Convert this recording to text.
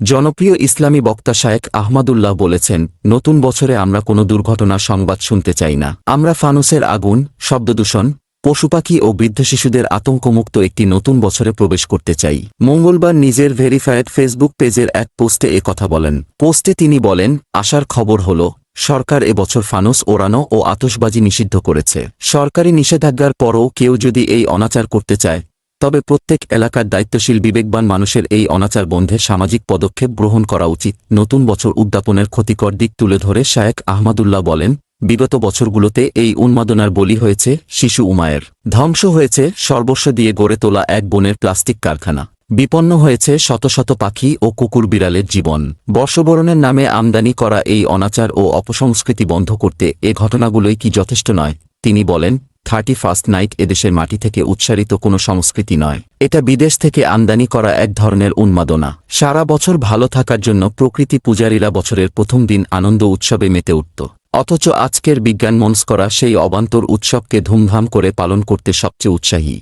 জনপ্রিয় ইসলামী বক্তা শায়েক আহমাদুল্লাহ বলেছেন, নতুন বছরে আমরা কোনো দুর্ঘটনা সংবাদ শুনতে চাই না। আমরা ফানুসের আগুন, শব্দদূষণ, পশুপাখি ও বৃদ্ধ শিশুদের আতঙ্কমুক্ত একটি নতুন বছরে প্রবেশ করতে চাই। মঙ্গলবার নিজের ভেরিফায়েড ফেসবুক পেজের এক পোস্টে এ কথা বলেন। পোস্টে তিনি বলেন আসার খবর হল, সরকার এবছর ফানুস ওড়ানো ও আতসবাজি নিষিদ্ধ করেছে। সরকারি নিষেধাজ্ঞার পরও কেউ যদি এই অনাচার করতে চায় তবে প্রত্যেক এলাকার দায়িত্বশীল বিবেকবান মানুষের এই অনাচার বন্ধে সামাজিক পদক্ষেপ গ্রহণ করা উচিত। নতুন বছর উদ্যাপনের ক্ষতিকর দিক তুলে ধরে শায়েক আহমাদুল্লাহ বলেন, বিগত বছরগুলোতে এই উন্মাদনার বলি হয়েছে শিশু উমায়ের। ধ্বংস হয়েছে সর্বস্ব দিয়ে গড়ে তোলা এক বনের প্লাস্টিক কারখানা। বিপন্ন হয়েছে শত শত পাখি ও কুকুর বিড়ালের জীবন। বর্ষবরণের নামে আমদানি করা এই অনাচার ও অপসংস্কৃতি বন্ধ করতে এ ঘটনাগুলোই কি যথেষ্ট নয়, তিনি বলেন থার্টি ফার্স্ট নাইট এদেশের মাটি থেকে উচ্চারিত কোনো সংস্কৃতি নয়। এটা বিদেশ থেকে আমদানি করা এক ধরনের উন্মাদনা। সারা বছর ভালো থাকার জন্য প্রকৃতি পূজারীরা বছরের প্রথম দিন আনন্দ উৎসবে মেতে উঠত। অথচ আজকের বিজ্ঞান মনস্করা সেই অবান্তর উৎসবকে ধুমধাম করে পালন করতে সবচেয়ে উৎসাহী।